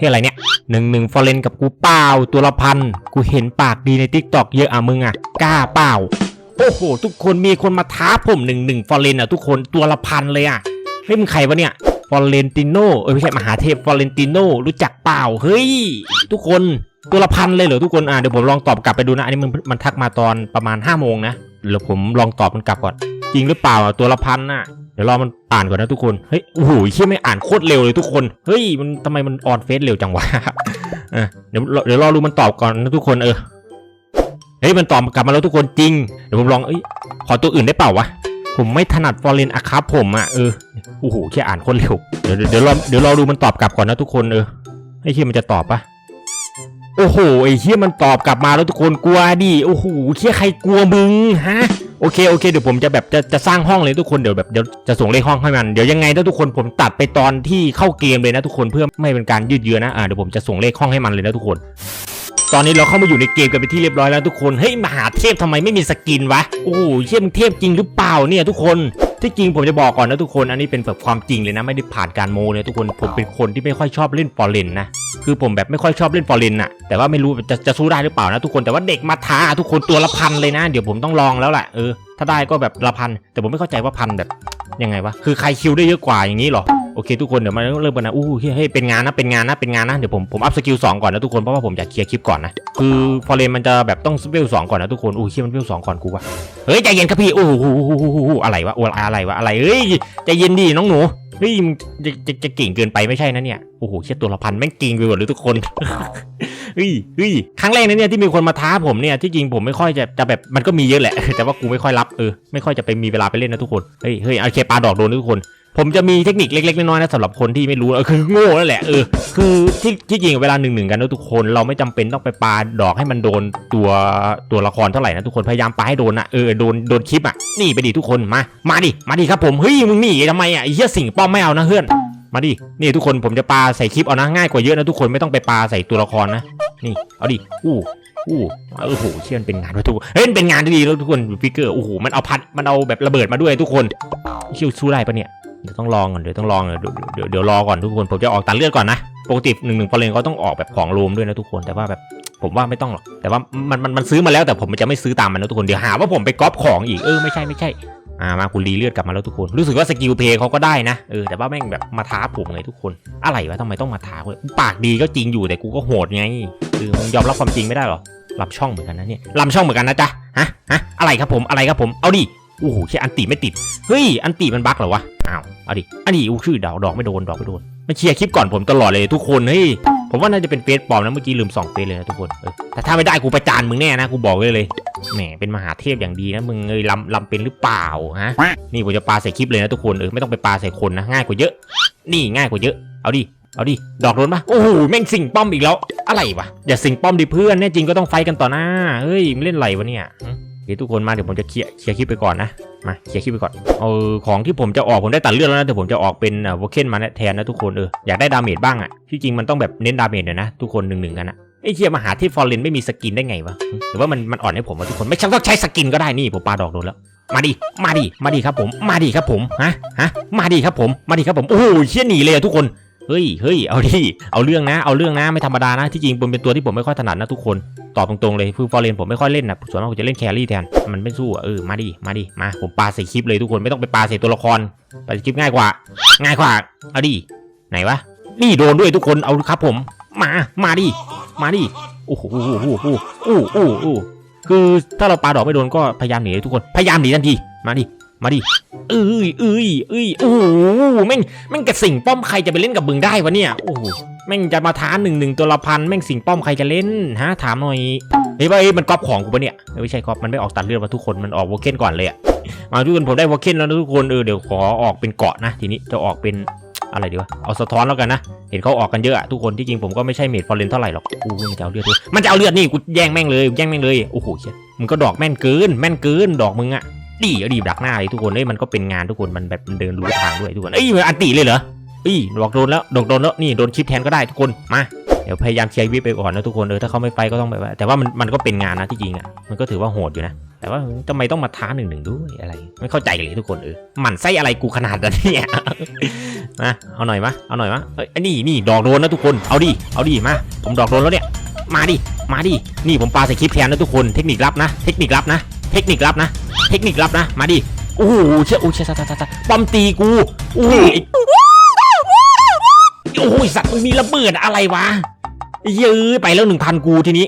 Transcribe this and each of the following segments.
ที่อะไรเนี่ยหนึ่งหนึ่งฟอร์เรนกับกูเปล่าตัวละพันกูเห็นปากดีในทิกตอกเยอะอะมึงอะกล้าเปล่าโอ้โห ทุกคนมีคนมาท้าผมหนึ่งหนึ่งฟอร์เรนอะทุกคนตัวละพันเลยอะเฮ้ยมึงใครวะเนี่ยฟอร์เรนติโนเอ้ยไม่ใช่มหาเทพฟอร์เรนติโนรู้จักเปล่าเฮ้ย ทุกคนตัวละพันเลยเหรอทุกคนอะเดี๋ยวผมลองตอบกลับไปดูนะ อันนี้มันมันทักมาตอนประมาณ5้าโมงนะเดี๋ยวผมลองตอบมันกลับก่อน จริงหรือเปล่าตัวละพันน่ะ ดี๋ยวรอมันอ่านก่อนนะทุกคน เฮ้ย โอ้โหเชี่ยไม่อ่านโคตรเร็วเลยทุกคน เฮ้ย มันทำไมมันออนเฟซเร็วจังวะเดี๋ยวเดี๋ยวรอดูมันตอบก่อนนะทุกคนเออ เฮ้ย มันตอบกลับมาแล้วทุกคนจริง เดี๋ยวผมลอง เอ้ย ขอตัวอื่นได้เปล่าวะ ผมไม่ถนัดฟอร์เรนอะครับผมอะเออ โอ้โหแค่อ่านโคตรเร็วเดี๋ยวเดี๋ยวเดี๋ยวรอเดี๋ยวรอดูมันตอบกลับก่อนนะทุกคนเออ ไอ้เชี่ยมันจะตอบปะโอ้โห ไอ้เชี่ยมันตอบกลับมาแล้วทุกคนกลัวดิ โอ้โหเชี่ยใครกลัวมึงฮะ โอเคโอเคเดี๋ยวผมจะแบบจะจะสร้างห้องเลยทุกคนเดี๋ยวแบบเดี๋ยวจะส่งเลขห้องให้มันเดี๋ยวยังไงถ้าทุกคนผมตัดไปตอนที่เข้าเกมเลยนะทุกคนเพื่อไม่เป็นการยืดเยื้อนะอ่าเดี๋ยวผมจะส่งเลขห้องให้มันเลยนะทุกคน ตอนนี้เราเข้ามาอยู่ในเกมกันไปที่เรียบร้อยแล้วทุกคนเฮ้ยมหาเทพทำไมไม่มีสกินวะโอ้เชี่ยมเทพจริงหรือเปล่าเนี่ยทุกคนที่จริงผมจะบอกก่อนนะทุกคนอันนี้เป็นแบบความจริงเลยนะไม่ได้ผ่านการโมเลยทุกคนผมเป็นคนที่ไม่ค่อยชอบเล่นฟอร์เรนนะ คือผมแบบไม่ค่อยชอบเล่นฟอร์เรนอะแต่ว่าไม่รู้จะจะสู้ได้หรือเปล่านะทุกคนแต่ว่าเด็กมาท้าทุกคนตัวละพันเลยนะ เดี๋ยวผมต้องลองแล้วแหละเออถ้าได้ก็แบบละพันแต่ผมไม่เข้าใจว่าพันแบบยังไงวะคือใครคิวได้เยอะกว่าอย่างนี้เหรอ โอเคทุกคนเดี๋ยวมาเริ่มกันนะอู้เฮ้ยเฮ้เป็นงานนะเป็นงานนะเป็นงานนะเดี๋ยวผมผมอัพสกิลสองก่อนนะทุกคนเพราะว่าผมอยากเคลียร์คลิปก่อนนะคือฟอเรนมันจะแบบต้องเวลสองก่อนนะทุกคนอู้เฮียมันเวลสองก่อนกูวะเฮ้ยใจเย็นครับพี่โอ้โหอะไรวะโอ้อะไรวะอะไรเฮ้ยใจเย็นดิน้องหนูเฮ้ยจะจะจะเก่งเกินไปไม่ใช่นะเนี่ยโอ้โหเชี่ยตัวละพันแม่งเก่งไปหมดเลยทุกคนเฮ้ยเฮ้ยครั้งแรกนะเนี่ยที่มีคนมาท้าผมเนี่ยที่จริงผมไม่ค่อยจะจะแบบมันก็มีเยอะแหละ แต่ว่ากูไม่ค่อยรับเออไม่ค่อยจะไปมีเวลาไปเล่นนะทุกคนเฮ้ยเฮ้ยโอเคปลาดอกโดนทุกคน ผมจะมีเทคนิคเล็กๆน้อยๆนะสำหรับคนที่ไม่รู้เออคือโง่นั่นแหละเออคือที่ที่จริงเวลาหนึ่งหนึ่งกันนะทุกคนเราไม่จำเป็นต้องไปปาดอกให้มันโดนตัวตัวละครเท่าไหร่นะทุกคนพยายามปาให้โดนนะเออโดนโดนคลิปอะนี่ไปดิทุกคนมามาดิมาดิครับผมเฮ้ยมึงหนีทำไมอะไอ้เหี้ยสิ่งป้อมไม่เอานะเพื่อนมาดินี่ทุกคนผมจะปาใส่คลิปเอานะง่ายกว่าเยอะนะทุกคนไม่ต้องไปปาใส่ตัวละครนะนี่เอาดิอู้อู้โอ้โหเชื่อนเป็นงานด้วยทุกคนเฮ้ยเป็นงานที่ดีแล้วทุกคนฟิกเกอร์โอ้โหมันเอาพัดมันเอาแบบระเบิดมาด้วยทุกคนคิวสู้ได้ปะเนี่ย เดี๋ยวต้องลองก่อนเดี๋ยวต้องลองเดี๋ยวเดี๋ยวเดี๋ยวรอก่อนทุกคนผมจะออกตัดเลือดก่อนนะปกติหนึ่งหนึ่งฟอร์เรนเขาต้องออกแบบของรวมด้วยนะทุกคนแต่ว่าแบบผมว่าไม่ต้องหรอกแต่ว่ามันมันมันซื้อมาแล้วแต่ผมจะไม่ซื้อตามมันนะทุกคนเดี๋ยวหาว่าผมไปก๊อปของอีกเออไม่ใช่ไม่ใช่อ่ามาคุณรีเลือดกลับมาแล้วทุกคน รู้สึกว่าสกิลเพย์เขาก็ได้นะเออแต่ว่าแม่งแบบมาท้าผมไงทุกคน อะไรวะทำไมต้องมาท้าเว้ยปากดีก็จริงอยู่แต่กูก็โหดไงคือมึงยอมรับความจริงไม่ได้หรอลำช่องเหมือนกันนะเนี่ยลำช่องเหมือนกันนะจ๊ะฮะฮะอะไรครับผมอะไรครับผมเอาดิ โอ้โหแค่อันติไม่ติด เฮ้ย อันติมันบั๊กเหรอวะ อ้าว เอาดิ อันนี้อู้ชื่อดอกดอกไม่โดน ดอกไม่โดนมาเคลียร์คลิปก่อนผมตลอดเลยทุกคนเฮ้ย ผมว่าน่าจะเป็นเฟซปลอมนะเมื่อกี้ลืมส่องเฟซเลยนะทุกคน เออ แต่ถ้าไม่ได้กูประจานมึงแน่นะกูบอกไว้เลย แหม เป็นมหาเทพอย่างดีนะมึงเอ้ยลำลำเป็นหรือเปล่าฮะ นี่ผมจะปาใส่คลิปเลยนะทุกคน เออไม่ต้องไปปาใส่คนนะง่ายกว่าเยอะ นี่ง่ายกว่าเยอะ เอาดิเอาดิ ดอกโดนปะโอ้โห แม่งสิงป้อมอีกแล้ว อะไรวะ อย่าสิงป้อมดิเพื่อน แน่จริงก็ต้องไฟกันต่อหน้า เฮ้ย มึงเล่นไรวะเนี่ย หึเดี๋ยวทุกคนมาเดี๋ยวผมจะเคลียร์เคลียร์คลิปไปก่อนนะมาเคลียร์คลิปไปก่อนเออของที่ผมจะออกผมได้ตัดเลือดแล้วนะแต่ผมจะออกเป็นวอลเคนมาแทนนะทุกคนเอออยากได้ดาเมจบ้างอะที่จริงมันต้องแบบเน้นดาเมจหน่อยนะทุกคนหนึ่งหนึ่งกันนะไอ้เชียมาหาที่ฟอร์เรนไม่มีสกินได้ไงวะหรือว่ามันมันอ่อนให้ผมวะทุกคนไม่ใช่ต้องใช้สกินก็ได้นี่ผมปาดอกโดนแล้วมาดิมาดิมาดิครับผม มาดิครับผมฮะฮะมาดิครับผมมาดิครับผมโอ้โหเชี่ยหนีเลยทุกคน เฮ้ยเฮ้ยเอาดิ เอาเรื่องนะ เอาเรื่องนะ ไม่ธรรมดานะ ที่จริงผมเป็นตัวที่ผมไม่ค่อยถนัดนะทุกคน ตอบตรงๆเลย คือฟอร์เรนผมไม่ค่อยเล่นนะ ส่วนมากผมจะเล่นแครี่แทน มันไม่สู้อะเออ มาดิ มาดิ มา ผมปาใส่คลิปเลยทุกคน ไม่ต้องไปปาใส่ตัวละครปาใส่คลิปง่ายกว่า ง่ายกว่า เอาดิ ไหนวะ นี่โดนด้วยทุกคน เอาครับผม มา มาดิ มาดิ โอ้โห โอ้โห โอ้โห โอ้โหโอ้โหคือถ้าเราปาดอกไม่โดนก็พยายามหนีทุกคน พยายามหนีทันที มาดิ มาดิเอ้ยเอ้ยเอ้ยโอ้โหแม่งแม่งกระสิงป้อมใครจะไปเล่นกับมึงได้วะเนี่ยโอ้โหแม่งจะมาท้าหนึ่งหนึ่งตัวละพันแม่งสิงป้อมใครจะเล่นฮะถามหน่อยเฮ้ยว่าเอ้ยมันก๊อปของกูปะเนี่ยไม่ใช่ก๊อปมันไม่ออกตัดเลือดมาทุกคนมันออกวอลเคนก่อนเลยอะมาทุกคนผมได้วอลเคนแล้วนะทุกคนเออเดี๋ยวขอออกเป็นเกาะนะ ทีนี้จะออกเป็นอะไรดีวะเอาสะท้อนแล้วกันนะ เห็นเขาออกกันเยอะอะทุกคนที่จริงผมก็ไม่ใช่เมดฟอร์เรนเท่าไหร่หรอกอู้มันจะเอาเลือดด้วยมันจะเอาเลือดนี่กูแย่งแม่งเลยแย่งแม่งเลยโอ้โหเชี่ยมึงก็ดอกแม่นเกินแม่นเกินดอกมึงอะ ดีเอาดีดักหน้าเลยทุกคนเอ้ยมันก็เป็นงานทุกคนมันแบบมันเดินรู้ทางด้วยทุกคนเอ้ยมันอันติเลยเหรอเอ้ยดอกโดนแล้วดอกโดนแล้วนี่โดนคลิปแทนก็ได้ทุกคนมาเดี๋ยวพยายามเคลียร์วิปไปก่อนนะทุกคนเออถ้าเขาไม่ไฟก็ต้องแบบว่าแต่ว่ามันมันก็เป็นงานนะที่จริงอะมันก็ถือว่าโหดอยู่นะ แต่ว่าทำไมต้องมาท้าหนึ่งหนึ่งด้วยอะไร ไม่เข้าใจเลยทุกคนเออหมั่นไส้อะไรกูขนาดนั้นเนี่ยมาเอาหน่อยมะเอาหน่อยมะเอ้ยอันนี้นี่ดอกโดนนะทุกคนเอาดิเอาดิมาผมดอกโดนแล้วเนี่ยมาดิมาดินี่ผมปาใส่คลิปแทนนะทุกคนเทคนิคลับนะ เทคนิคลับนะ เทคนิคลับนะ เทคนิคลับนะ มาดิโอ้โหเชี่ยโอ้เชี่ยตาตาตาตาป้อมตีกูโอ้โหโอ้โหสัตว์มึงมีระเบิดอะไรวะไอ้เยอ้ไปแล้วหนึ่งพันกูทีนี้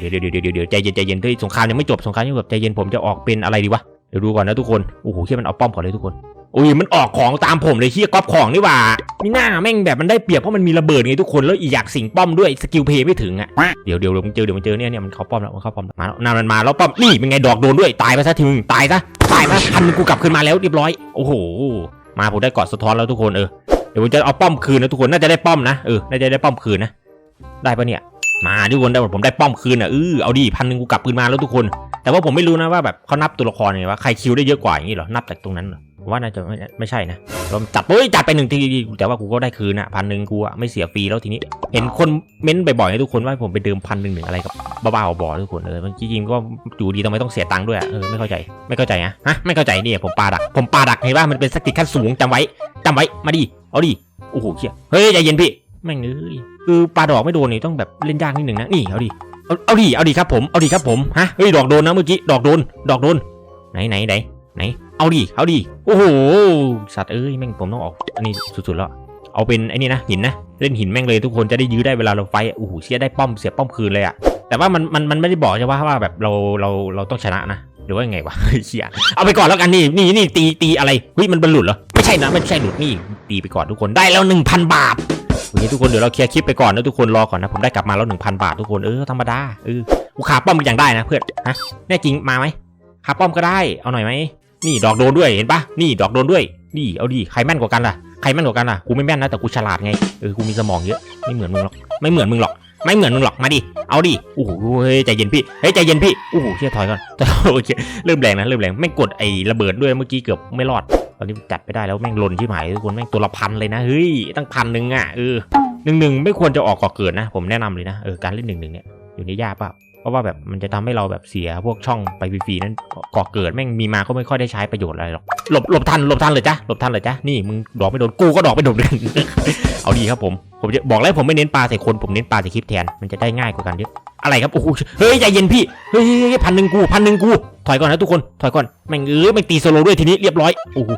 เดี๋ยวเดี๋ยวเดี๋ยวเดี๋ยวใจเย็นใจเย็นเฮ้ยสงครามยังไม่จบสงครามยังแบบใจเย็นผมจะออกเป็นอะไรดีวะเดี๋ยวดูก่อนนะทุกคนโอ้โหเชี่ยมันเอาป้อมก่อนเลยทุกคน อุ้ยมันออกของตามผมเลยเฮียก๊อปของนี่หว่ามีหน้าแม่งแบบมันได้เปรียบเพราะมันมีระเบิดไงทุกคนแล้วอีกอยากสิงป้อมด้วยสกิลเพย์ไม่ถึงอะเดี๋ยวเดี๋ยวเดี๋ยวมึงเจอเดี๋ยวมึงเจอเนี่ยเนี่ยมันเข้าป้อมแล้วมันเข้าป้อมแล้วมาแล้วนามันมาแล้วป้อมนี่เป็นไงดอกโดนด้วยตายไปซะทีมึงตายซะตายไปพันหนึ่งกูกลับคืนมาแล้วเรียบร้อยโอ้โหมาผมได้เกาะสะท้อนแล้วทุกคนเออเดี๋ยวผมจะเอาป้อมคืนนะทุกคนน่าจะได้ป้อมนะเออน่าจะได้ป้อมคืนนะได้ปะเนี่ยมาทุกคนได้ผมได้ป้อมคืนอะเออเอาดิพันหนึ่งกูกลับคืนมาแล้วทุกคน แต่ว่าผมไม่รู้นะว่าแบบเขานับตัวละครยังไงว่าใครคิวได้เยอะกว่าอย่างนี้เหรอนับจากตรงนั้นเหรอ ผมว่าน่าจะไม่ไม่ใช่นะเราจัดเฮ้ยจัดไปหนึ่งทีแต่ว่ากูก็ได้คืนอะพันหนึ่งกูอะไม่เสียฟรีแล้วทีนี้ เห็นคนเม้นบ่อยๆให้ทุกคนว่าผมไปเดิมพันหนึ่งหนึ่งอะไรกับบ้าๆบอๆทุกคนเออจริงๆก็อยู่ดีทำไมต้องเสียตังค์ด้วยอะเออไม่เข้าใจไม่เข้าใจอะฮะไม่เข้าใจนี่ผมปาดัก ผมปาดักเห็นว่ามันเป็นสกิลขั้นสูงจำไว้จำไว้มาดิเอาดิโอ้โหเชี่ยเฮ้ยใจเย็นพี่แม่งเอ้ยคือปลาดอกไม่โดนนี่ต้องแบบเล่นยากนิดหนึ่งนะนี่เอาดิเอาเอาดิเอาดิครับผมเอาดิครับผมฮะเฮ้ยดอกโดนนะเมื่อกี้ดอกโดนดอกโดนไหนไหนไหน ไหน เอาดิ เอาดิ โอ้โห สัตว์เอ้ยแม่งผมต้องออก อันนี้สุดๆแล้ว เอาเป็นไอ้นี่นะหินนะ เล่นหินแม่งเลยทุกคนจะได้ยื้อได้เวลาเราไฟโอ้โหเสียได้ป้อมเสียป้อมคืนเลยอะแต่ว่ามันมันมันไม่ได้บอกใช่ว่าว่าแบบเราเราเราต้องชนะนะหรือว่าไงวะเชียเอาไปก่อนแล้วกันนี่นี่นี่ตีตีอะไรเฮ้ยมันบรรลุเหรอไม่ใช่นะไม่ใช่หลุดนี่ตีไปก่อนทุกคนได้แล้วหนึ่งพันบาทโอเคทุกคนเดี๋ยวเราเคลียร์คลิปไปก่อนนะทุกคนรอก่อนนะผมได้กลับมาแล้วหนึ่งพันบาททุกคนเออธรรมดาเออกูขาป้อมอย่างได้นะเพื่อนฮะแน่จริงมาไหมขาป้อมก็ได้เอาหน่อยไหม นี่ดอกโดนด้วยเห็นปะนี่ดอกโดนด้วยนี่เอาดิใครแม่นกว่ากันล่ะใครแม่นกว่ากันล่ะกูไม่แม่นนะแต่กูฉลาดไงเออกูมีสมองเยอะไม่เหมือนมึงหรอกไม่เหมือนมึงหรอกไม่เหมือนมึงหรอกมาดิเอาดิโอ้โหใจเย็นพี่เฮ้ยใจเย็นพี่โอ้โหเชี่ยถอยก่อนโอเคเริ่มแรงนะเริ่มแรงไม่กดไอ้ระเบิดด้วยเมื่อกี้เกือบไม่รอดตอนนี้จัดไปได้แล้วแม่งหล่นที่หมายทุกคนแม่งตัวละพันเลยนะเฮ้ยตั้งพันหนึ่งอะเออหนึ่งหนึ่งไม่ควรจะออกก่อเกิดนะ ผมแนะนำเลยนะเออการเล่นหนึ่งหนึ่งเนี่ยอยู่ในยากเปล่า ราะว่าแบบมันจะทำให้เราแบบเสียพวกช่องไปฟรีๆนั้นก่อเกิดแม่งมีมาก็ไม่ค่อยได้ใช้ประโยชน์อะไรหรอกหลบหลบทันหลบทันเลยจ้ะหลบทันเลยจ้ะนี่มึงดอกไม่โดนกูก็ดอกไม่โดนกันเอาดีครับผมผมจะบอกแล้วผมไม่เน้นปลาใส่คนผมเน้นปลาใส่คลิปแทนมันจะได้ง่ายกว่ากันเยอะอะไรครับโอ้โหเฮ้ยใจเย็นพี่เฮ้ยพันหนึ่งกูพันหนึ่งกูถอยก่อนนะทุกคนถอยก่อนแม่งเอ้ยแม่งตีโซโลด้วยทีนี้เรียบร้อยโอ้โห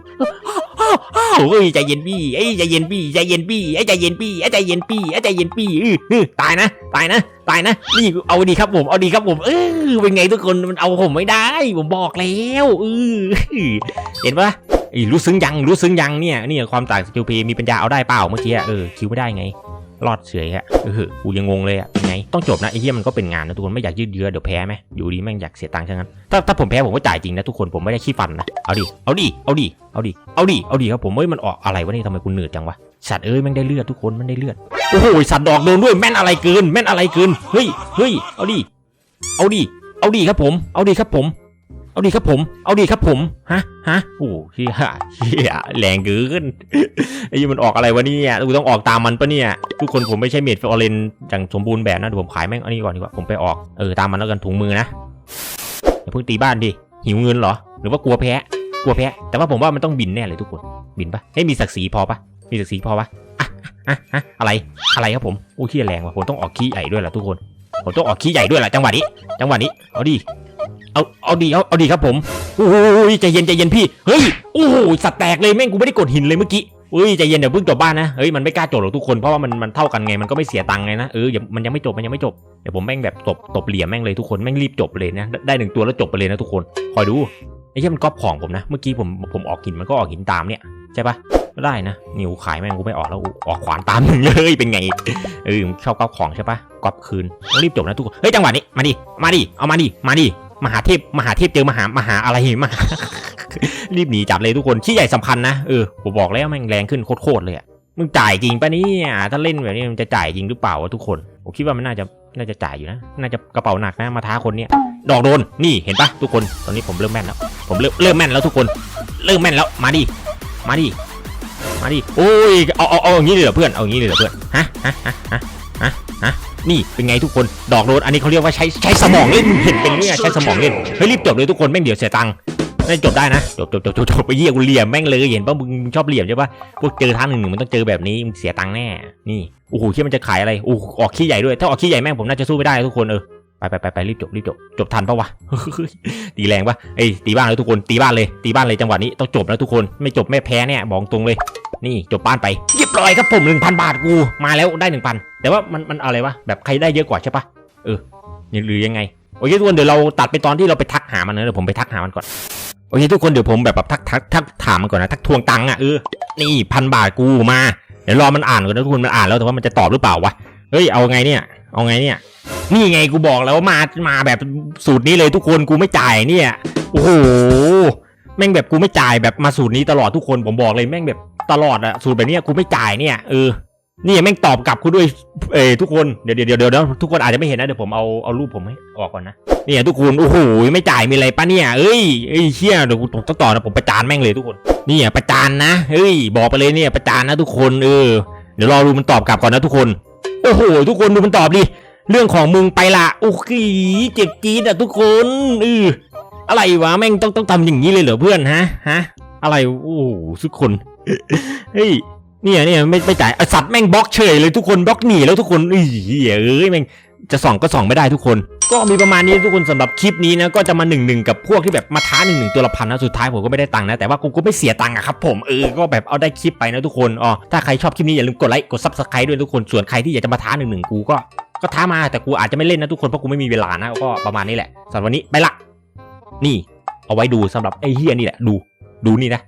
อ้าวเฮ้ยใจเย็นพี่ไอ้ใจเย็นพี่ใจเย็นพี่ไอ้ใจเย็นพี่ไอ้ใจเย็นพี่ไอ้ใจเย็นพี่อื้อตายนะตายนะตายนะนี่เอาดีครับผมเอาดีครับผม เออเป็นไงทุกคนมันเอาผมไม่ได้ ผมบอกแล้วเออเห็นปะรู้ซึ้งยังรู้ซึ้งยังเนี่ยเนี่ยความต่างสกิลเพย์มีปัญญาเอาได้เปล่าเมื่อกี้เออคิวไม่ได้ไง รอดเฉยอะเออกูยังงงเลยอะเป็นไง ต้องจบนะไอ้เหี้ยมันก็เป็นงานนะทุกคนไม่อยากยืดเยื้อเดี๋ยวแพ้ไหมอยู่ดีแม่งอยากเสียตังค์ฉะนั้นถ้าถ้าผมแพ้ผมก็จ่ายจริงนะทุกคนผมไม่ได้ขี้ฟันนะเอาดิเอาดิเอาดิเอาดิเอาดิเอาดิครับผมเฮ้ยมันออกอะไรวะนี่ทำไมกูเหนื่อยจังวะสัตว์เอ้ยแม่งได้เลือดทุกคนแม่งได้เลือดโอ้โหสัตว์ดอกโดนด้วยแม่นอะไรเกิน แม่นอะไรเกินเฮ้ยเฮ้ยเอาดิเอาดิเอาดิครับผม เอาดิครับผม เอาดิครับผม เอาดิครับผม ฮะ ฮะ โอ้เฮียเฮียแรงเกินไอ้ยี่มันออกอะไรวะเนี่ยกูต้องออกตามมันปะเนี่ย ทุกคนผมไม่ใช่เมดฟอร์เรนอย่างสมบูรณ์แบบนะเดี๋ยวผมขายแม่งอันนี้ก่อนดีกว่า ผมไปออก เออ ตามมันแล้วกันถุงมือนะอย่าเพิ่งตีบ้านดิ หิวเงินเหรอ หรือว่ากลัวแพ้ กลัวแพ้ แต่ว่าผมว่ามันต้องบินแน่เลยทุกคน บินปะให้มีศักดิ์ศรีพอปะมีศักดิ์ศรีพอปะอะอะอะอะไร อะไรครับผม โอ้เฮียแรงว่ะ ผมต้องออกขี้ใหญ่ด้วยแหละทุกคน ผมต้องออกขี้ใหญ่ด้วยแหละจังหวะนี้ จังหวะนี้ เอาดิ เอาเอาดีเอาเอาดีครับผมโอ้ยใจเย็นใจเย็นพี่เฮ้ยโอ้โหสัตว์แตกเลยแม่งกูไม่ได้กดหินเลยเมื่อกี้เฮ้ยใจเย็นเดี๋ยวเพิ่งจบบ้านนะเฮ้ยมันไม่กล้าจบหรอกทุกคนเพราะว่ามันมันเท่ากันไงมันก็ไม่เสียตังค์ไงนะเอออย่ามันยังไม่จบมันยังไม่จบเดี๋ยวผมแม่งแบบตบตบเหลี่ยมแม่งเลยทุกคนแม่งรีบจบเลยนะได้หนึ่งตัวแล้วจบไปเลยนะทุกคนคอยดูไอ้เหี้ยมันก๊อปของผมนะเมื่อกี้ผมผมออกหินมันก็ออกหินตามเนี่ยใช่ปะก็ได้นะนิวขายแม่งกูไม่ออกแล้วออกขวานตามมึงเลยเป็นไงเออชอบก๊อปของใช่ปะก๊อปคืนรีบจบนะทุกคนเฮ้ยจังหวะนี้มาดิมาดิเอามาดิมาดิ มหาเทพมหาเทพเจอมหามหาอะไรมหารีบหนีจับเลยทุกคนชี้ใหญ่สำคัญนะเออผมบอกแล้วแม่งแรงขึ้นโคตรเลยอะมึงจ่ายจริงปะเนี่ยถ้าเล่นแบบนี้มันจะจ่ายจริงหรือเปล่าวะทุกคนผมคิดว่ามันน่าจะน่าจะจ่ายอยู่นะ น่าจะกระเป๋าหนักนะมาท้าคนเนี่ยดอกโดนนี่เห็นปะทุกคนตอนนี้ผมเริ่มแม่นแล้ว ผมเริ่มเริ่มแม่นแล้วทุกคน เริ่มแม่นแล้วมาดิมาดิมาดิโอ้ยเอาเอาเอาอย่างนี้เลยเหรอเพื่อนเอาอย่างนี้เลยเหรอเพื่อนฮะฮะฮะ นี่เป็นไงทุกคนดอกโดนอันนี้เขาเรียกว่าใช้ใช้สมองเล่นเห็นเป็นเนี่ยใช้สมองเล่นเฮ้ยรีบจบเลยทุกคนแม่งเดี๋ยวเสียตังค์ได้จบได้นะจบจบจบจบจบไปเยี่ยกูเหลี่ยมแม่งเลยเห็นป่ะมึงมึงชอบเหลี่ยมใช่ป่ะพวกเจอท่าหนึ่งหนึ่งมันต้องเจอแบบนี้มึงเสียตังค์แน่นี่โอ้โหคิดมันจะขายอะไรโอ้โหออกขี้ใหญ่ด้วยถ้าออกขี้ใหญ่แม่งผมน่าจะสู้ไม่ได้ทุกคนเออ ไปไปไปไปรีบจบรีบจบจบทันปะวะตีแรงปะเอ้ยตีบ้านเลยทุกคนตีบ้านเลยตีบ้านเลยจังหวะนี้ต้องจบแล้วทุกคนไม่จบไม่แพ้เนี่ยบอกตรงเลย นี่จบบ้านไปเรียบร้อยครับผมหนึ่งพันบาทกูมาแล้วได้หนึ่งพันแต่ว่ามันมันอะไรวะแบบใครได้เยอะกว่าใช่ปะเออหรือยังไงโอเคทุกคนเดี๋ยวเราตัดไปตอนที่เราไปทักหามันนะเดี๋ยวผมไปทักหามันก่อนโอเคทุกคนเดี๋ยวผมแบบแบบทักทักทักถามมันก่อนนะทักทวงตังค์อะเออนี่พันบาทกูมาเดี๋ยวรอมันอ่านก่อนนะทุกคนมันอ่านแล้วแต่ว่ามันจะตอบหรือเปล่าวะเฮ้ยเอาไงเนี่ยเอาไงเนี่ย นี่ไงกูบอกแล้วว่ามามาแบบสูตรนี้เลยทุกคนกูไม่จ่ายเนี่ยโอ้โหแม่งแบบกูไม่จ่ายแบบมาสูตรนี้ตลอดทุกคนผมบอกเลยแม่งแบบตลอดอะสูตรแบบนี้กูไม่จ่ายเนี่ยเออนี่แม่งตอบกลับกูด้วยเออทุกคนเดี๋ยวเดี๋ยวเดี๋ยวเดี๋ยวทุกคนอาจจะไม่เห็นนะเดี๋ยวผมเอาเอารูปผมให้ออกก่อนนะเนี่ยทุกคนโอ้โหไม่จ่ายมีอะไรปะเนี่ยเอ้ยเอ้ยเชี่ยเดี๋ยวกูต้องต่อนะผมประจานแม่งเลยทุกคนนี่อะประจานนะเฮ้ยบอกไปเลยเนี่ยประจานนะทุกคนเออเดี๋ยวรอดูมันตอบกลับก่อนนะทุกคน โอ้โห ทุกคนดูมันตอบดิ เรื่องของมึงไปละโอ้โหเจ็บจี๊ดอะทุกคนเอออะไรวะแม่งต้องต้องทำอย่างนี้เลยเหรอเพื่อนฮะฮะ อะไรโอ้โหทุกคนเฮ้ยเนี่ยเนี่ยไม่ไม่จ่ายไอสัตว์แม่งบล็อกเฉยเลยทุกคนบล็อกหนีแล้วทุกคนเอ้ยเอ้ยแม่งจะส่องก็ส่องไม่ได้ทุกคน ก็มีประมาณนี้ทุกคนสำหรับคลิปนี้นะก็จะมาหนึ่งหนึ่งกับพวกที่แบบมาท้าหนึ่งหนึ่งตัวละพันนะสุดท้ายผมก็ไม่ได้ตังค์นะแต่ว่ากูก็ไม่เสียตังค์อะครับผมเออก็แบบเอาได้คลิปไปนะทุกคนอ๋อถ้าใครชอบคลิปนี้อย่าลืมกดไลค์กดซับสไครต์ด้วยทุกคนส่วนใครที่อยากจะมาท้าหนึ่งหนึ่งกูก็ ก็ท้ามาแต่กูอาจจะไม่เล่นนะทุกคนเพราะกูไม่มีเวลานะก็ประมาณนี้แหละสำหรับวันนี้ไปละ นี่ เอาไว้ดูสำหรับไอ้เฮียนี่แหละ ดู ดูนี่นะ